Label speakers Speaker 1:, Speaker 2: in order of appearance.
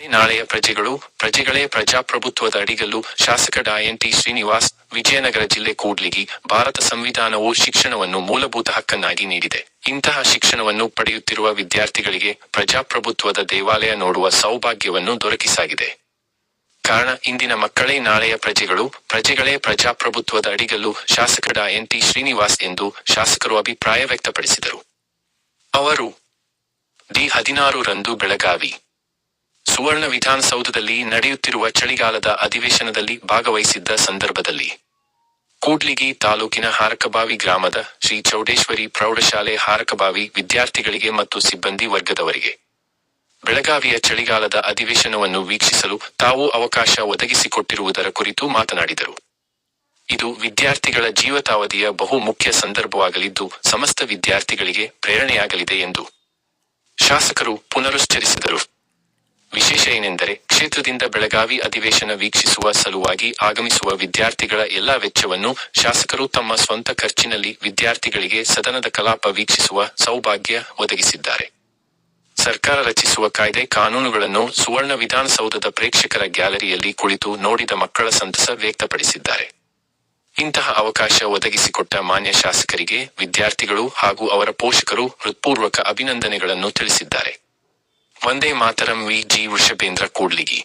Speaker 1: ನಾಳೆಯ ಪ್ರಜೆಗಳು, ಪ್ರಜೆಗಳೇ ಪ್ರಜಾಪ್ರಭುತ್ವದ ಅಡಿಗಲ್ಲು. ಶಾಸಕ ಡಾ ಎನ್ ಟಿ ಶ್ರೀನಿವಾಸ್, ವಿಜಯನಗರ ಜಿಲ್ಲೆ ಕೂಡ್ಲಿಗಿ. ಭಾರತ ಸಂವಿಧಾನವು ಶಿಕ್ಷಣವನ್ನು ಮೂಲಭೂತ ಹಕ್ಕನ್ನಾಗಿ ನೀಡಿದೆ. ಇಂತಹ ಶಿಕ್ಷಣವನ್ನು ಪಡೆಯುತ್ತಿರುವ ವಿದ್ಯಾರ್ಥಿಗಳಿಗೆ ಪ್ರಜಾಪ್ರಭುತ್ವದ ದೇವಾಲಯ ನೋಡುವ ಸೌಭಾಗ್ಯವನ್ನು ದೊರಕಿಸಾಗಿದೆ. ಕಾರಣ, ಇಂದಿನ ಮಕ್ಕಳೇ ನಾಳೆಯ ಪ್ರಜೆಗಳು, ಪ್ರಜೆಗಳೇ ಪ್ರಜಾಪ್ರಭುತ್ವದ ಅಡಿಗಲ್ಲು, ಶಾಸಕ ಡಾ ಎನ್ ಟಿ ಶ್ರೀನಿವಾಸ್ ಎಂದು ಶಾಸಕರು ಅಭಿಪ್ರಾಯ ವ್ಯಕ್ತಪಡಿಸಿದರು. ಅವರು ಡಿ ಹದಿನಾರು ರಂದು ಬೆಳಗಾವಿ. ಸುವರ್ಣ ವಿಧಾನಸೌಧದಲ್ಲಿ ನಡೆಯುತ್ತಿರುವ ಚಳಿಗಾಲದ ಅಧಿವೇಶನದಲ್ಲಿ ಭಾಗವಹಿಸಿದ್ದ ಸಂದರ್ಭದಲ್ಲಿ ಕೂಡ್ಲಿಗಿ ತಾಲೂಕಿನ ಹಾರಕಬಾವಿ ಗ್ರಾಮದ ಶ್ರೀ ಚೌಡೇಶ್ವರಿ ಪ್ರೌಢಶಾಲೆ ಹಾರಕಬಾವಿ ವಿದ್ಯಾರ್ಥಿಗಳಿಗೆ ಮತ್ತು ಸಿಬ್ಬಂದಿ ವರ್ಗದವರಿಗೆ ಬೆಳಗಾವಿಯ ಚಳಿಗಾಲದ ಅಧಿವೇಶನವನ್ನು ವೀಕ್ಷಿಸಲು ತಾವು ಅವಕಾಶ ಒದಗಿಸಿಕೊಟ್ಟಿರುವುದರ ಕುರಿತು ಮಾತನಾಡಿದರು. ಇದು ವಿದ್ಯಾರ್ಥಿಗಳ ಜೀವತಾವಧಿಯ ಬಹು ಮುಖ್ಯ ಸಂದರ್ಭವಾಗಲಿದ್ದು ಸಮಸ್ತ ವಿದ್ಯಾರ್ಥಿಗಳಿಗೆ ಪ್ರೇರಣೆಯಾಗಲಿದೆ ಎಂದು ಶಾಸಕರು ಪುನರುಚ್ಚರಿಸಿದರು. ವಿಶೇಷ ಏನೆಂದರೆ, ಕ್ಷೇತ್ರದಿಂದ ಬೆಳಗಾವಿ ಅಧಿವೇಶನ ವೀಕ್ಷಿಸುವ ಸಲುವಾಗಿ ಆಗಮಿಸುವ ವಿದ್ಯಾರ್ಥಿಗಳ ಎಲ್ಲಾ ವೆಚ್ಚವನ್ನು ಶಾಸಕರು ತಮ್ಮ ಸ್ವಂತ ಖರ್ಚಿನಲ್ಲಿ ವಿದ್ಯಾರ್ಥಿಗಳಿಗೆ ಸದನದ ಕಲಾಪ ವೀಕ್ಷಿಸುವ ಸೌಭಾಗ್ಯ ಒದಗಿಸಿದ್ದಾರೆ. ಸರ್ಕಾರ ರಚಿಸುವ ಕಾಯ್ದೆ ಕಾನೂನುಗಳನ್ನು ಸುವರ್ಣ ವಿಧಾನಸೌಧದ ಪ್ರೇಕ್ಷಕರ ಗ್ಯಾಲರಿಯಲ್ಲಿ ಕುಳಿತು ನೋಡಿದ ಮಕ್ಕಳ ಸಂತಸ ವ್ಯಕ್ತಪಡಿಸಿದ್ದಾರೆ. ಇಂತಹ ಅವಕಾಶ ಒದಗಿಸಿಕೊಟ್ಟ ಮಾನ್ಯ ಶಾಸಕರಿಗೆ ವಿದ್ಯಾರ್ಥಿಗಳು ಹಾಗೂ ಅವರ ಪೋಷಕರು ಹೃತ್ಪೂರ್ವಕ ಅಭಿನಂದನೆಗಳನ್ನು ತಿಳಿಸಿದ್ದಾರೆ. ಒಂದೇ ಮಾತರಂ ವಿ ಜಿ ವೃಷಭೇಂದ್ರ ಕೂಡ್ಲಿಗಿ.